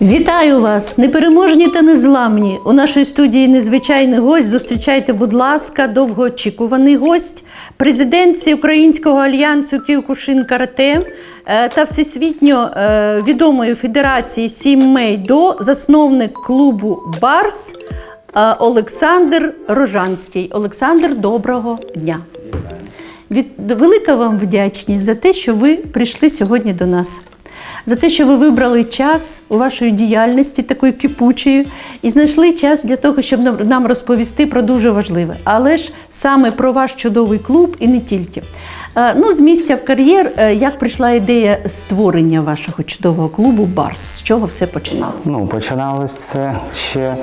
Вітаю вас, непереможні та незламні. У нашій студії незвичайний гость. Зустрічайте, будь ласка, довгоочікуваний гость, президент Всеукраїнського альянсу Кіокушин Карате е, та всесвітньо е, відомої федерації Сіммейдо, засновник клубу Барс е, Олександр Рожанський. Олександр, доброго дня. Від велика вам вдячність за те, що ви прийшли сьогодні до нас. За те, що ви вибрали час у вашої діяльності такої кипучої, і знайшли час для того, щоб нам- розповісти про дуже важливе. Але ж саме про ваш чудовий клуб і не тільки. Е, Ну, з місця в кар'єр, е, як прийшла ідея створення вашого чудового клубу Барс? З чого все починалося? Ну, починалось це ще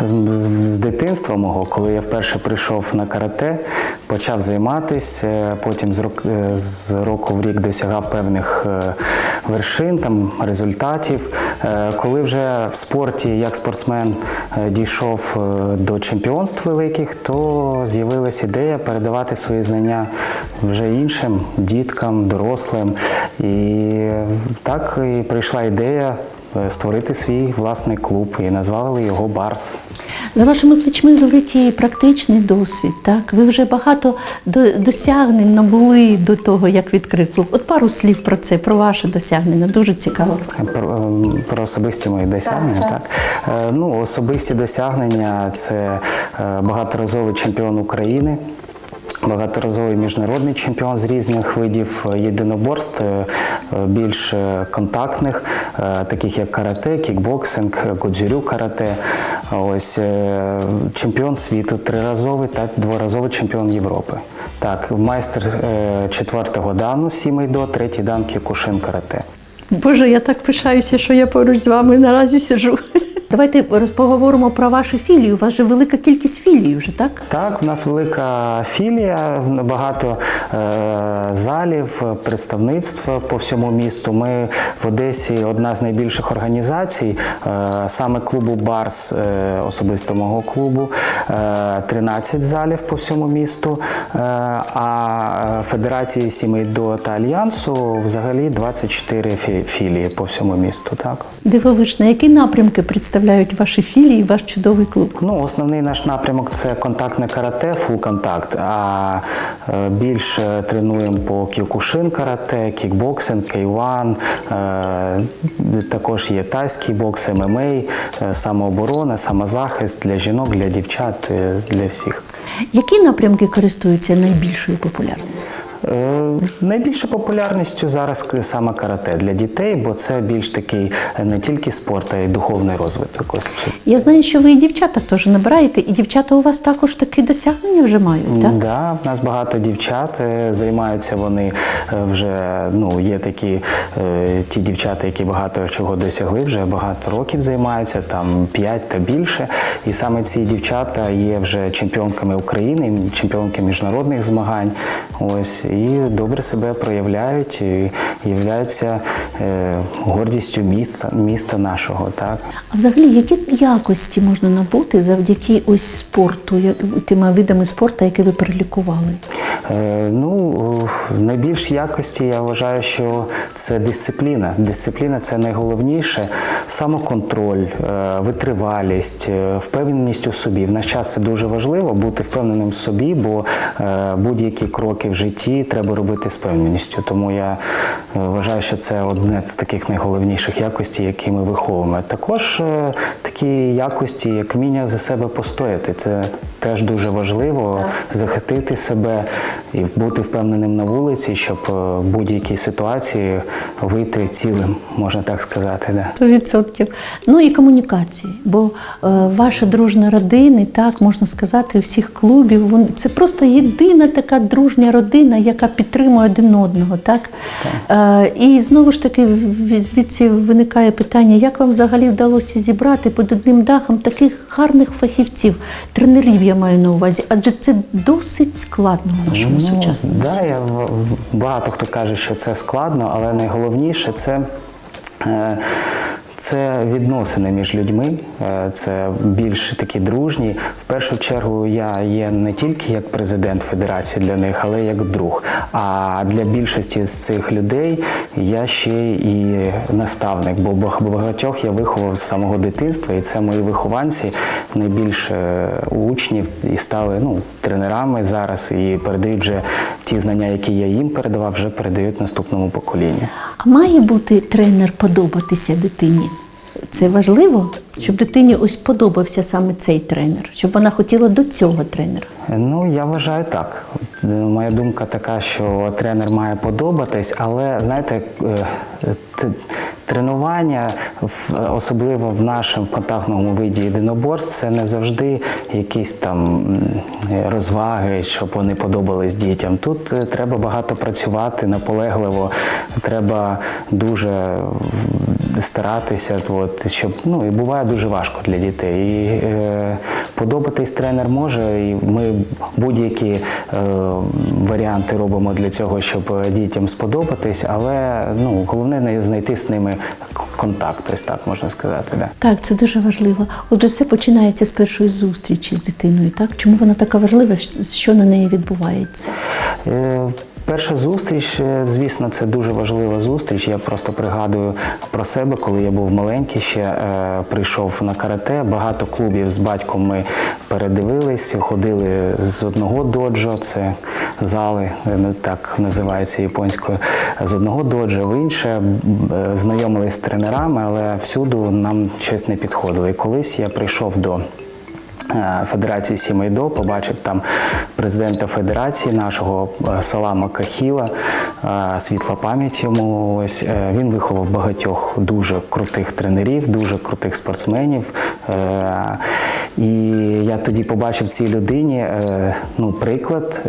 з, з, з дитинства мого, коли я вперше прийшов на карате, почав займатися, потім з, рок, е, з року в рік досягав певних е, вершин, там, результатів. Е, Коли вже в спорті як спортсмен е, дійшов е, до чемпіонств великих, то з'явилась ідея передавати свої знання вже іншим діткам, дорослим. І так і прийшла ідея е, створити свій власний клуб і назвали його Барс. За вашими плечми великий практичний досвід. Так, ви вже багато досягнень набули до того, як відкрив клуб. От пару слів про це, про ваше досягнення. Дуже цікаво. Про, ем, про особисті мої досягнення, Так, так. Е, Ну, особисті досягнення це е, багаторазовий чемпіон України. Багаторазовий міжнародний чемпіон з різних видів єдиноборств, е, е, більш е, контактних, е, таких як карате, кікбоксинг, гудзюрю карате. Ось е, чемпіон світу триразовий та дворазовий чемпіон Європи. Так, майстер е, четвертого дану сімейдо, третій дан кікушин карате. Боже, я так пишаюся, що я поруч з вами наразі сиджу. Давайте роз- поговоримо про вашу філію. У вас же велика кількість філій вже, так? Так, у нас велика філія, багато е, залів, представництв по всьому місту. Ми в Одесі одна з найбільших організацій, е, саме клубу Барс, е, особисто мого клубу, е, 13 залів по всьому місту. Е, а Федерації сімей до та Альянсу взагалі 24 філії по всьому місту. Так. Дивовижно, які напрямки представляють ваші філії, ваш чудовий клуб? Ну, основний наш напрямок це контактне карате, фул контакт. А е, більше тренуємо по кікушин карате, кікбоксинг, кейван. Е, також є тайський бокс, ММА, е, самооборона, самозахист для жінок, для дівчат, для всіх. Які напрямки користуються найбільшою популярністю? Е, Найбільше популярністю зараз саме карате для дітей, бо це більш такий е, не тільки спорт, а й духовний розвиток. Ось Я знаю, що ви і дівчата теж набираєте, і дівчата у вас також такі досягнення вже мають, так? Да, в нас багато дівчат е, займаються вони вже. Ну є такі ті дівчата, які багато чого досягли, вже багато років займаються, там 5 та більше. І саме ці дівчата є вже чемпіонками України, чемпіонки міжнародних змагань. Ось і добре себе проявляють, і являються е, гордістю міста, міста нашого. Так. А взагалі, які якості можна набути завдяки ось спорту, тими видами спорту, які ви перелікували? Е, Ну, найбільш якості я вважаю, що це дисципліна. Дисципліна це найголовніше. Самоконтроль, е, витривалість, впевненість у собі. В наш час це дуже важливо бути впевненим в собі, бо е, будь-які кроки в житті треба робити з впевненістю. Тому я вважаю, що це одне з таких найголовніших якостей, які ми виховуємо. Також е, такі якості, як вміння за себе постояти. Це теж дуже важливо захистити себе і бути впевненим на вулиці, щоб е, в будь-якій ситуації вийти цілим, можна так сказати. Сто відсотків. Ну і комунікації. Бо е, ваша дружна родина, так можна сказати, всіх клубів, це просто єдина така дружня родина, яка підтримує один одного. Так? Е, і знову ж таки, звідси виникає питання, як вам взагалі вдалося зібрати під одним дахом таких гарних фахівців, тренерів я маю на увазі, адже це досить складно в нашому сучасному Ну, да, я, багато хто каже, що це складно, але найголовніше це. Це відносини між людьми, е, це більш такі дружні. В першу чергу я є не тільки як президент федерації для них, але як друг. А для більшості з цих людей я ще і наставник, бо багатьох я виховав з самого дитинства, і це мої вихованці найбільше учнів і стали ну, тренерами зараз і передають вже ті знання, які я їм передавав, вже передають наступному поколінню. А має бути тренер подобатися дитині? Це важливо, щоб дитині ось подобався саме цей тренер, щоб вона хотіла до цього тренера. Ну, я вважаю так. Е, Моя думка така, що тренер має подобатись, але знаєте, е, тренування, особливо в нашому контактному виді єдиноборств, це не завжди якісь там розваги, щоб вони подобались дітям. Тут е, треба багато працювати наполегливо, треба дуже старатися, от, щоб ну і буває дуже важко для дітей. І е, подобатись тренер може, і ми будь-які е, варіанти робимо для цього, щоб е, дітям сподобатись, але ну головне не знайти з ними контакт, ось так можна сказати. Да. Так, це дуже важливо. Отже, все починається з першої зустрічі з дитиною. Так чому вона така важлива? Що на неї відбувається? Е, Перша зустріч, е, звісно, це дуже важлива зустріч. Я просто пригадую про себе, коли я був маленький, ще е, прийшов на карате. Багато клубів з батьком ми передивились, ходили з одного доджо, це зали, е, так називається японською, з одного доджо в інше, е, знайомились з тренерами, але всюди нам щось не підходило. І колись я прийшов до Федерації Сімейдо, побачив там президента федерації нашого е, Салама Кахіла, е, світла пам'ять йому. Ось е, він виховав багатьох дуже крутих тренерів, дуже крутих спортсменів. Е, І я тоді побачив цій людині е, ну, приклад.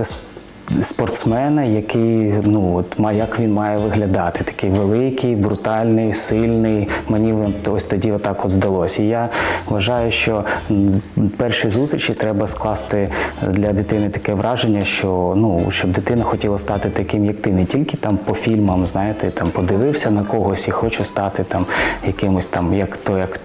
Спортсмена, який ну от як він має виглядати, такий великий, брутальний, сильний. Мені ось тоді отак от здалося. І я вважаю, що перші зустрічі треба скласти для дитини таке враження, що ну щоб дитина хотіла стати таким, як ти, не тільки там по фільмам, знаєте, там подивився на когось і хочу стати там якимось там, як той як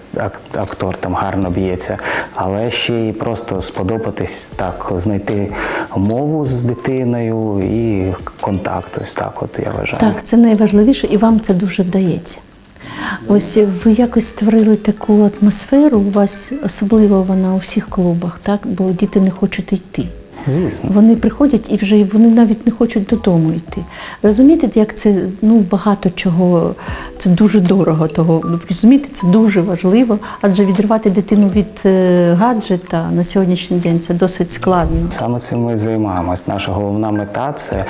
актор там гарно б'ється, але ще й просто сподобатись так, знайти мову з дитиною і контакт. Ось так, от я вважаю. Так, це найважливіше, і вам це дуже вдається. Ось ви якось створили таку атмосферу, у вас особливо вона у всіх клубах, так? Бо діти не хочуть йти. Звісно. Вони приходять і вже вони навіть не хочуть додому йти. Розумієте, як це ну багато чого, це дуже дорого того. Розумієте, це дуже важливо, адже відривати дитину від е, гаджета на сьогоднішній день це досить складно. Саме цим ми займаємось. Наша головна мета це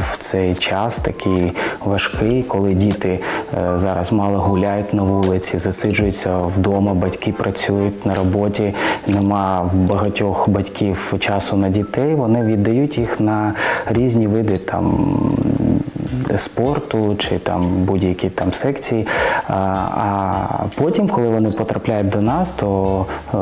в цей час такий важкий, коли діти е, зараз мало гуляють на вулиці, засиджуються вдома, батьки працюють на роботі. Нема в багатьох батьків часу на дітей. Вони віддають їх на різні види там. Спорту чи там будь-які там секції. А, а потім, коли вони потрапляють до нас, то е,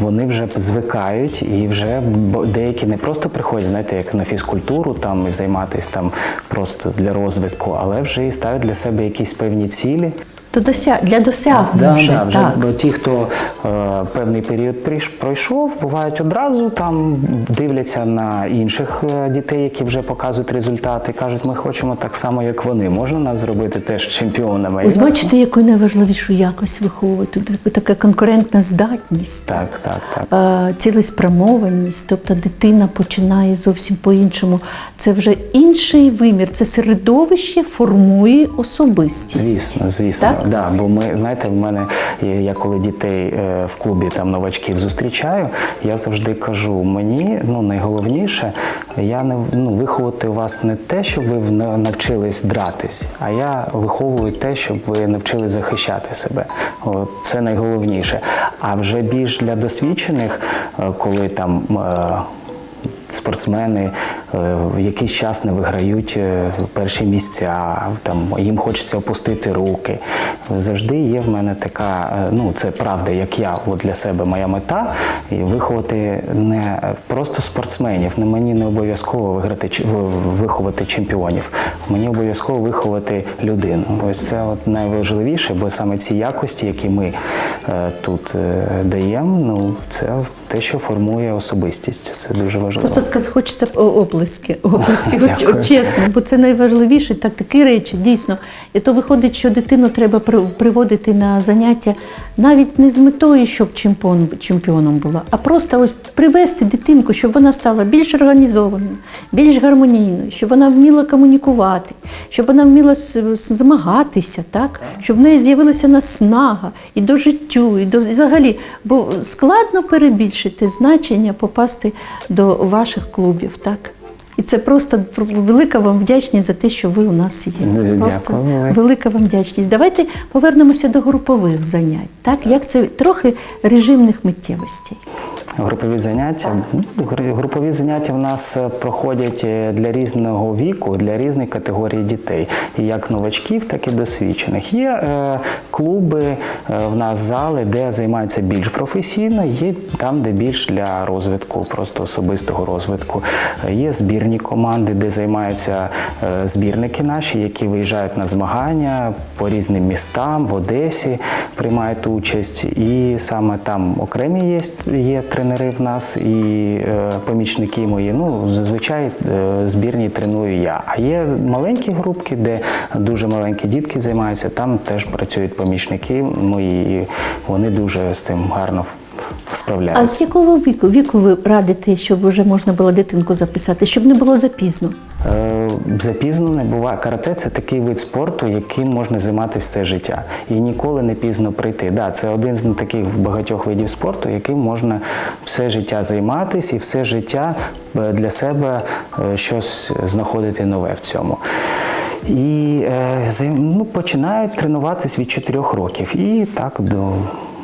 вони вже звикають і вже деякі не просто приходять, знаєте, як на фізкультуру там і займатися там просто для розвитку, але вже і ставлять для себе якісь певні цілі. То дося... для досягнення Да, вже, да, вже так. ті, хто е, певний період пройшов, бувають одразу там дивляться на інших е, дітей, які вже показують результати. кажуть, ми хочемо так само, як вони. Можна нас зробити теж чемпіонами. Ось бачите, яку найважливішу якість виховувати. Тут така конкурентна здатність. Так, так, так. е, цілеспрямованість, тобто дитина починає зовсім по-іншому. Це вже інший вимір, це середовище формує особистість. Звісно, звісно, Так? Да. Бо ми знаєте, в мене я коли дітей е, в клубі там новачків зустрічаю, я завжди кажу: мені ну найголовніше, я не ну, виховати вас не те, щоб ви навчились дратись, а я виховую те, щоб ви навчились захищати себе. Це найголовніше. А вже більш для досвідчених, е, коли там. Спортсмени е, в якийсь час не виграють е, перші місця, там їм хочеться опустити руки. Завжди є в мене така, е, ну це правда, як я от для себе моя мета і виховати не просто спортсменів. Не мені не обов'язково виграти виховати чемпіонів. Мені обов'язково виховати людину. Ось це от найважливіше, бо саме ці якості, які ми тут даємо, ну це те, що формує особистість. Це дуже важливо. Просто сказ хочеться оплески. Оплески, от, чесно, бо це найважливіше, так такі речі, дійсно. І то виходить, що дитину треба приводити на заняття навіть не з метою, щоб чемпіон, чемпіоном була, а просто ось привести дитинку, щоб вона стала більш організованою, більш гармонійною, щоб вона вміла комунікувати, щоб вона вміла змагатися, так? щоб в неї з'явилася наснага і до життю, і до і взагалі. Бо складно перебільшити значення попасти до ваших клубів, так? І це просто велика вам вдячність за те, що ви у нас є. Просто дякую. велика вам вдячність. Давайте повернемося до групових занять. Так, як це трохи режимних миттєвостей. Групові заняття. Групові заняття в нас е, проходять е, для різного віку, для різних категорій дітей, як новачків, так і досвідчених. Є е, клуби, в нас зали, де займаються більш професійно, є там, де більш для розвитку, просто особистого розвитку. Є збірні команди, де займаються збірники наші, які виїжджають на змагання по різним містам, в Одесі приймають участь. І саме там окремі є, є тренери в нас і е, помічники мої. Ну, зазвичай е, збірні треную я. А є маленькі групки, де дуже маленькі дітки займаються, там теж працюють помічники мої, і вони дуже з цим гарно А з якого віку віку ви радите, щоб вже можна було дитинку записати, щоб не було запізно? Е, Запізно не буває. Карате це такий вид спорту, яким можна займатися все життя. І ніколи не пізно прийти. Да, це один з таких багатьох видів спорту, яким можна все життя займатися і все життя е, для себе е, щось знаходити нове в цьому. І ну, починають тренуватися від 4 років. І так до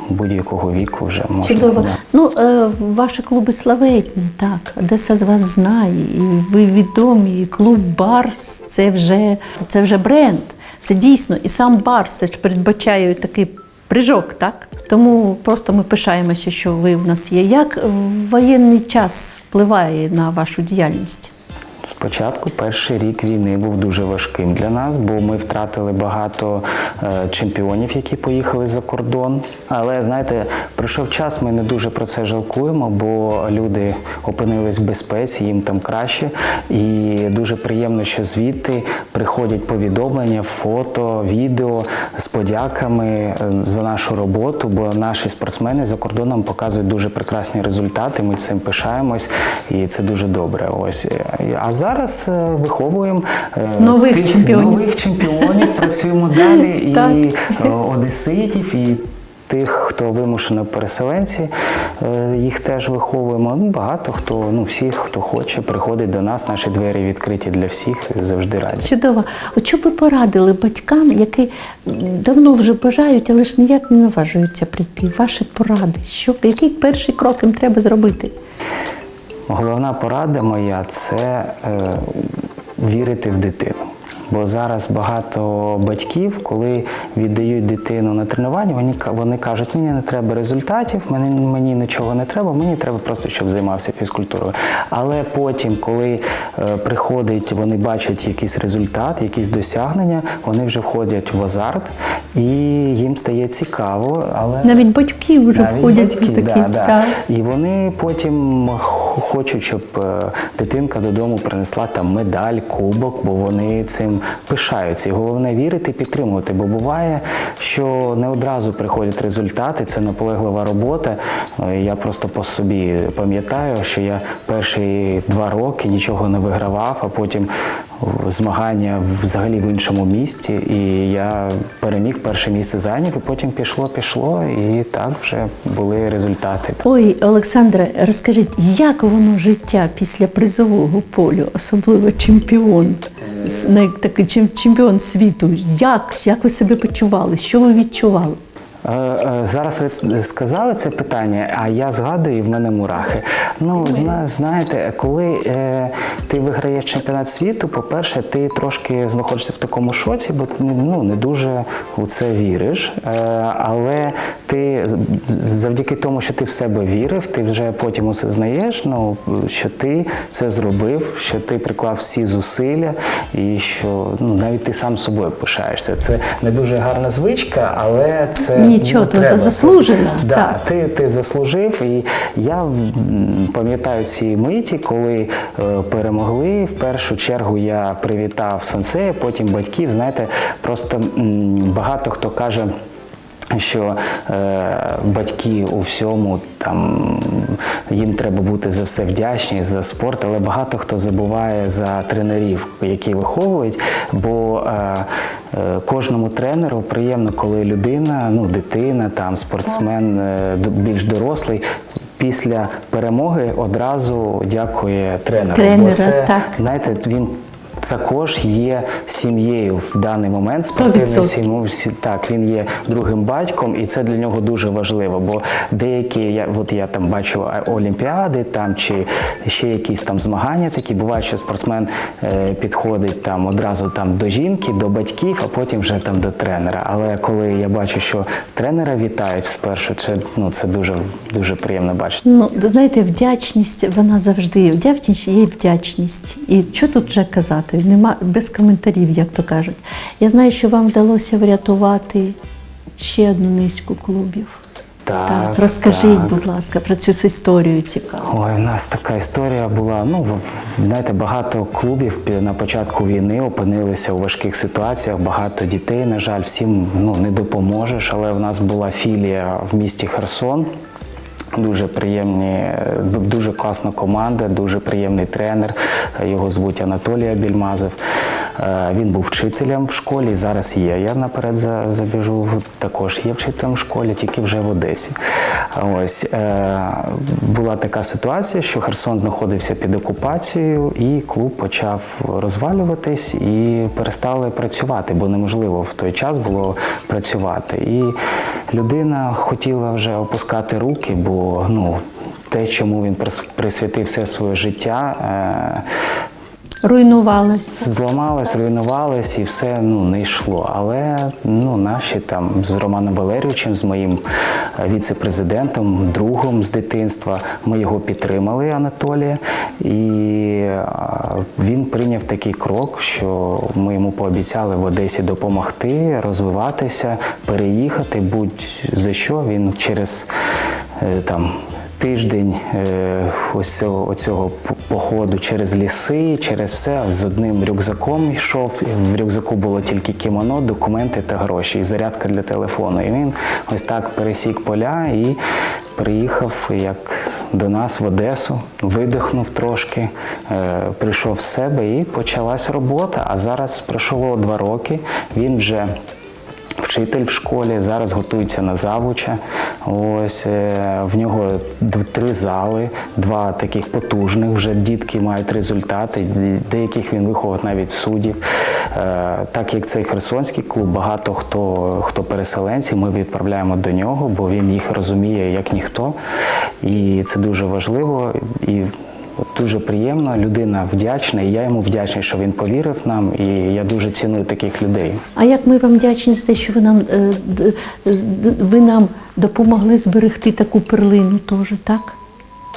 будь-якого віку вже можна. Чудово. да. Ну, е, ваші клуби славетні, так. Одеса з вас знає, і ви відомі, і клуб Барс це вже, це вже бренд. Це дійсно. І сам Барс це ж передбачає такий прижок, так? Тому просто ми пишаємося, що ви в нас є. Як воєнний час впливає на вашу діяльність? Спочатку перший рік війни був дуже важким для нас, бо ми втратили багато е, чемпіонів, які поїхали за кордон. Але знаєте, пройшов час, ми не дуже про це жалкуємо, бо люди опинились в безпеці, їм там краще. І дуже приємно, що звідти приходять повідомлення, фото, відео з подяками е, за нашу роботу, бо наші спортсмени за кордоном показують дуже прекрасні результати. Ми цим пишаємось, і це дуже добре. Ось Е, а зараз е, виховуємо е, Нових чемпіонів. нових чемпіонів. Працюємо далі і е, одеситів, і тих, хто вимушено переселенці, їх теж виховуємо. Ну, багато хто, ну всіх, хто хоче, приходить до нас. Наші двері відкриті для всіх. Завжди раді. Чудово. От що б ви порадили батькам, які давно вже бажають, але ж ніяк не наважуються прийти? Ваші поради, що, який перший крок їм треба зробити? Головна порада моя це е, вірити в дитину. Бо зараз багато батьків, коли віддають дитину на тренування, вони, вони кажуть, мені не треба результатів, мені, мені нічого не треба, мені треба просто, щоб займався фізкультурою. Але потім, коли е, приходить, вони бачать якийсь результат, якісь досягнення, вони вже входять в азарт і їм стає цікаво. Але Навіть батьки вже навіть входять батьки, в такі. да, да. так. І вони потім хочуть, щоб е, дитинка додому принесла там медаль, кубок, бо вони цим пишаються. І головне вірити, підтримувати. Бо буває, що не одразу приходять результати, це наполеглива робота. Е, Я просто по собі пам'ятаю, що я перші два роки нічого не вигравав, а потім змагання взагалі в іншому місті. І я переміг перше місце зайняв, і потім пішло, пішло, і так вже були результати. Ой, Олександре, розкажіть, як воно життя після призового полю, особливо чемпіон, такий чем- чемпіон світу? Як, як ви себе почували? Що ви відчували? Е, е, Зараз ви сказали це питання, а я згадую, і в мене мурахи. Ну, зна, знаєте, коли е, ти виграєш чемпіонат світу, по-перше, ти трошки знаходишся в такому шоці, бо ну, не дуже у це віриш. Е, але ти завдяки тому, що ти в себе вірив, ти вже потім осознаєш, ну, що ти це зробив, що ти приклав всі зусилля, і що ну, навіть ти сам собою пишаєшся. Це не дуже гарна звичка, але це Нічого, ну, то заслужено, Да, так. ти, ти заслужив, і я пам'ятаю ці миті, коли е, перемогли. В першу чергу я привітав сенсея, потім батьків. Знаєте, просто м, багато хто каже. Що е, батьки у всьому там їм треба бути за все вдячні за спорт, але багато хто забуває за тренерів, які виховують. Бо е, е, кожному тренеру приємно, коли людина, ну дитина, там спортсмен е, більш дорослий. Після перемоги одразу дякує тренеру. Тренера, бо це, так. знаєте, він також є сім'єю в даний момент. Відсотків. сім'єю. Всі- Так, він є другим батьком, і це для нього дуже важливо. Бо деякі, я от я там бачу олімпіади, там чи ще якісь там змагання такі. Буває, що спортсмен е, підходить там одразу там до жінки, до батьків, а потім вже там до тренера. Але коли я бачу, що тренера вітають спершу, це ну це дуже дуже приємно бачити. Ну, ви знаєте, вдячність, вона завжди вдячність є вдячність. І що тут вже казати? Нема без коментарів, як то кажуть. Я знаю, що вам вдалося врятувати ще одну низку клубів. Так, розкажіть, так. будь ласка, про цю історію цікаву. Ой, у нас така історія була. Ну, знаєте, багато клубів на початку війни опинилися у важких ситуаціях. Багато дітей, на жаль, всім ну, не допоможеш. Але в нас була філія в місті Херсон. Дуже приємні, е, дуже класна команда, дуже приємний тренер. Е, Його звуть Анатолій Абільмазов. Е, Він був вчителем в школі, зараз є. Я наперед за- забіжу. Також є вчителем в школі, тільки вже в Одесі. Ось е, була така ситуація, що Херсон знаходився під окупацією, і клуб почав розвалюватись і перестали працювати, бо неможливо в той час було працювати. І людина хотіла вже опускати руки, бо ну. Те, чому він прис- присвятив все своє життя, е, Руйнувалося. зламалось, руйнувалось і все ну не йшло. Але ну наші там з Романом Валерійовичем, з моїм е, віце-президентом, другом з дитинства, ми його підтримали, Анатолія, і е, він прийняв такий крок, що ми йому пообіцяли в Одесі допомогти, розвиватися, переїхати. Будь за що він через е, там тиждень е, ось цього, п- походу через ліси, через все з одним рюкзаком йшов. В рюкзаку було тільки кімоно, документи та гроші, і зарядка для телефону. І він ось так пересік поля і приїхав як до нас в Одесу, видихнув трошки, е, прийшов в себе і почалась робота. А зараз пройшло два роки. Він вже Вчитель в школі зараз готується на завуча. Ось е, в нього три зали, два таких потужних. Вже дітки мають результати. Деяких він виховав навіть суддів. Е, Так як цей херсонський клуб, багато хто, хто переселенці, ми відправляємо до нього, бо він їх розуміє як ніхто. І це дуже важливо. І От Дуже приємно, людина вдячна, і я йому вдячний, що він повірив нам, і я дуже ціную таких людей. А як ми вам вдячні за те, що ви нам, е, ви нам допомогли зберегти таку перлину теж, так?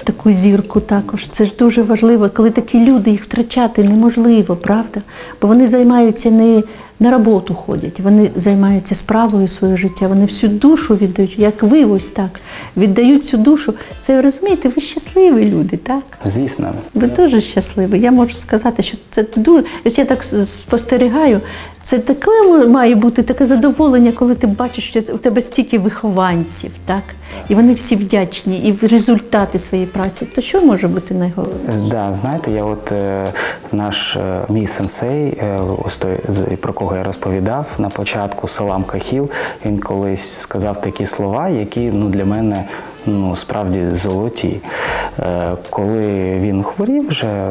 Таку зірку також. Це ж дуже важливо, коли такі люди їх втрачати неможливо, правда? Бо вони займаються не на роботу ходять, вони займаються справою свого життя, вони всю душу віддають, як ви ось так, віддають цю душу. Це розумієте, ви щасливі люди, так? Звісно, Ви дуже щасливі. Я можу сказати, що це дуже. Ось я так спостерігаю. Це таке має бути таке задоволення, коли ти бачиш, що у тебе стільки вихованців, так? І вони всі вдячні, і результати своєї праці. То що може бути найголовніше? Да, знаєте, я от е, наш е, мій сенсей, е, ось той, про кого я розповідав на початку, Салам Кахіл, він колись сказав такі слова, які ну, для мене ну, справді золоті. Е, коли він хворів, вже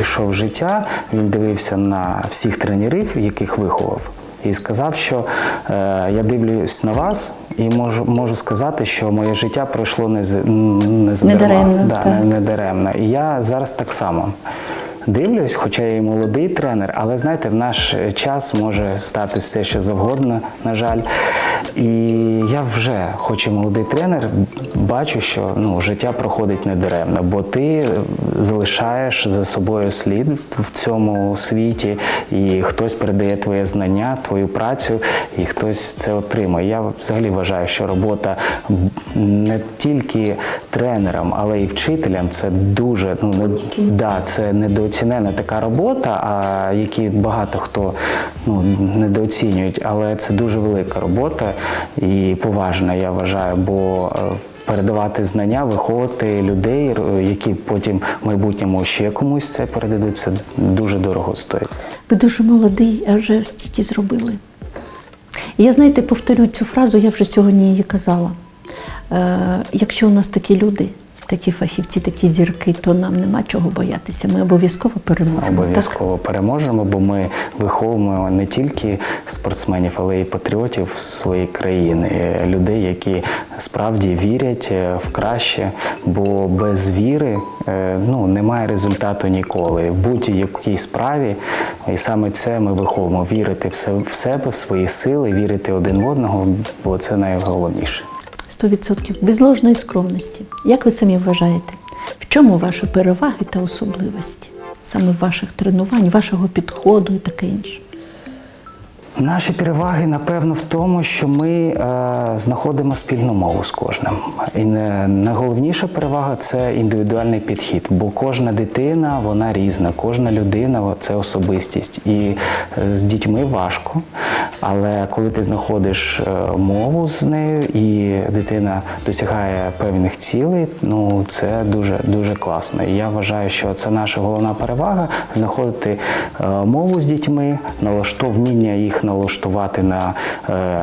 йшов життя, він дивився на всіх тренерів, яких виховав. і сказав, що е, я дивлюсь на вас і можу, можу сказати, що моє життя пройшло не, з- не задарма. даремно, да, не, не даремно. І я зараз так само. Дивлюсь, хоча я і молодий тренер, але знаєте, в наш е, час може стати все, що завгодно, на жаль. І я вже, хоч і молодий тренер, бачу, що ну, життя проходить недаремно, бо ти е, залишаєш за собою слід в цьому світі, і хтось передає твоє знання, твою працю, і хтось це отримує. Я взагалі вважаю, що робота не тільки тренером, але й вчителем це дуже ну не, да, це недооцінена така робота, а які багато хто ну недооцінюють, але це дуже велика робота і поважна, я вважаю, бо е, передавати знання, виховувати людей, які потім в майбутньому ще комусь це передадуть, це дуже дорого стоїть. Ви дуже молодий, а вже стільки зробили. Я, знаєте, повторю цю фразу, я вже сьогодні її казала. Е, якщо у нас такі люди, такі фахівці, такі зірки, то нам нема чого боятися. Ми обов'язково переможемо. Обов'язково переможемо, бо ми виховуємо не тільки спортсменів, але й патріотів своєї країни, е, людей, які справді вірять е, в краще, бо без віри е, ну, немає результату ніколи. В будь-якій справі, і саме це ми виховуємо вірити в себе, в свої сили, вірити один в одного, бо це найголовніше. 100% без ложної скромності. Як ви самі вважаєте, в чому ваші переваги та особливості? Саме ваших тренувань, вашого підходу і таке інше? Наші переваги, напевно, в тому, що ми е, знаходимо спільну мову з кожним. І не, найголовніша перевага це індивідуальний підхід, бо кожна дитина вона різна, кожна людина це особистість. І е, з дітьми важко. Але коли ти знаходиш е, мову з нею і дитина досягає певних цілей, ну це дуже дуже класно. І я вважаю, що це наша головна перевага знаходити е, мову з дітьми, налашто вміння їх налаштувати на е,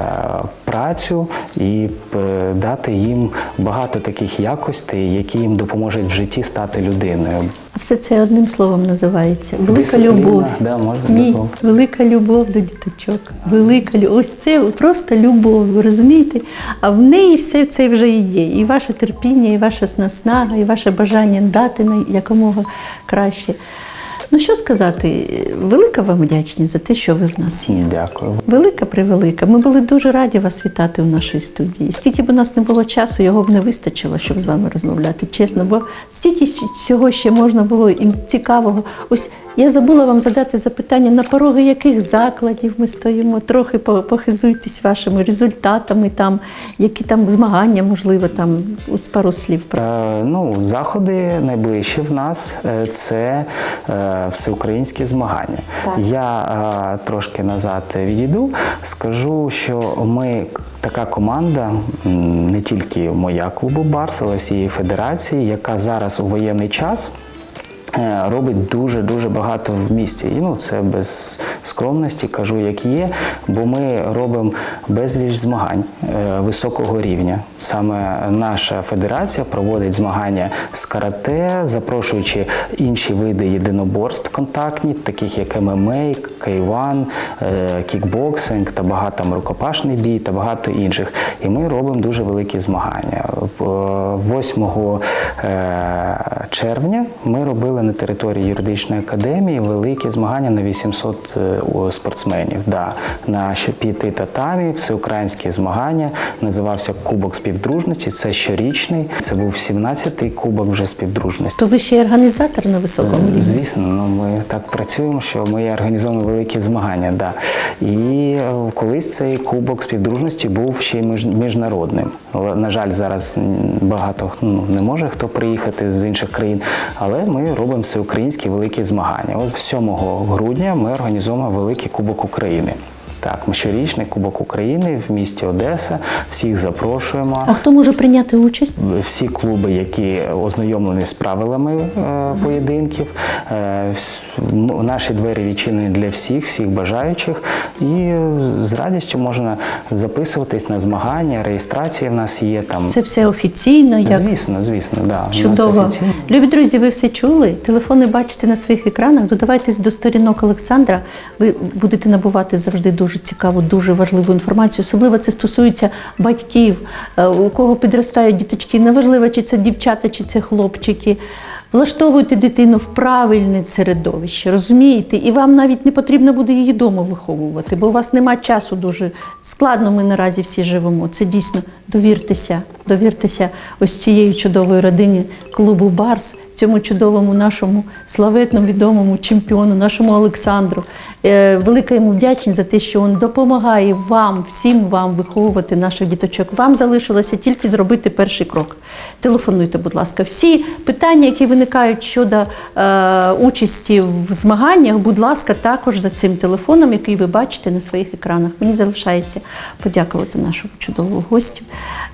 працю і е, дати їм багато таких якостей, які їм допоможуть в житті стати людиною. А все це одним словом називається велика Дисципліна, любов. да, можна Ні, любов. велика любов до діточок. Велика любов. Ось це просто любов, ви розумієте? А в неї все це вже і є. І ваше терпіння, і ваша наснага, і ваше бажання дати якомога краще. Ну що сказати, велика вам вдячність за те, що ви в нас є. Дякую. Велика превелика. Ми були дуже раді вас вітати у нашій студії. Скільки б у нас не було часу, його б не вистачило, щоб з вами розмовляти. Чесно, бо стільки всього ще можна було і цікавого. Ось я забула вам задати запитання, на пороги яких закладів ми стоїмо. Трохи похизуйтесь вашими результатами, там, які там змагання, можливо, там ось пару слів про це. Е, ну, заходи найближчі в нас е, це е, всеукраїнські змагання. Я е, трошки назад відійду, скажу, що ми така команда, не тільки моя клубу Барс, але всієї федерації, яка зараз у воєнний час. Е, Робить дуже дуже багато в місті. І ну це без скромності кажу, як є. Бо ми робимо безліч змагань е, високого рівня. Саме наша федерація проводить змагання з карате, запрошуючи інші види єдиноборств контактні, таких як ММА, К1, е, кікбоксинг та багато там рукопашний бій та багато інших. І ми робимо дуже великі змагання. Е, 8 е, червня ми робили на території юридичної академії великі змагання на 800 е, спортсменів. Да. На п'яти татамі, всеукраїнські змагання, називався Кубок співдружності. Це щорічний. Це був 17-й кубок вже співдружності. То ви ще й організатор на високому рівні. Звісно, ну ми так працюємо, що ми організовуємо великі змагання. Да. І е, колись цей кубок співдружності був ще й міжнародним. Але, На жаль, зараз багато ну, не може хто приїхати з інших країн, але ми робимо всеукраїнські великі змагання. Ось 7 грудня ми організуємо великий кубок України. Так, ми щорічний Кубок України в місті Одеса. Всіх запрошуємо А хто може прийняти участь? всі клуби, які ознайомлені з правилами е, поєдинків. Е, наші двері відчинені для всіх, всіх бажаючих, і з радістю можна записуватись на змагання. Реєстрація в нас є там. Це все офіційно, як Звісно, звісно, да. Чудово. Любі друзі, ви все чули? Телефони бачите на своїх екранах. Додавайтесь до сторінок Олександра. Ви будете набувати завжди дуже дуже цікаву, дуже важливу інформацію. Особливо це стосується батьків, е, у кого підростають діточки. Неважливо, чи це дівчата, чи це хлопчики. Влаштовуйте дитину в правильне середовище, розумієте? І вам навіть не потрібно буде її вдома виховувати, бо у вас нема часу дуже складно. Ми наразі всі живемо. Це дійсно довіртеся, довіртеся ось цієї чудової родині клубу Барс, цьому чудовому нашому славетному відомому чемпіону, нашому Олександру. Е, Велика йому вдячність за те, що він допомагає вам, всім вам виховувати наших діточок. Вам залишилося тільки зробити перший крок. Телефонуйте, будь ласка. Всі питання, які виникають щодо е, участі в змаганнях, будь ласка, також за цим телефоном, який ви бачите на своїх екранах. Мені залишається подякувати нашому чудовому гостю.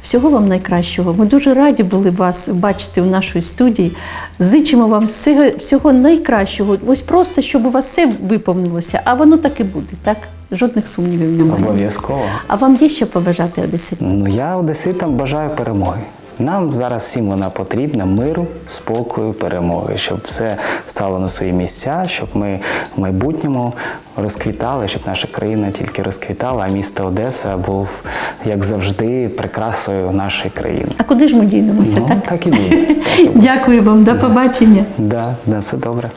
Всього вам найкращого. Ми дуже раді були вас бачити у нашій студії. Зичимо вам всього, всього найкращого. Ось просто, щоб у вас все виповнилося, а воно так і буде, так? Жодних сумнівів немає. Обов'язково. А вам є що побажати одеситам? Ну я одеситам бажаю перемоги. Нам зараз всім вона потрібна миру, спокою, перемоги, щоб все стало на свої місця, щоб ми в майбутньому розквітали, щоб наша країна тільки розквітала, а місто Одеса був, як завжди, прикрасою нашої країни. А куди ж ми дінемося, Ну, так? так і буде. Дякую вам, до побачення. Да, да, все добре.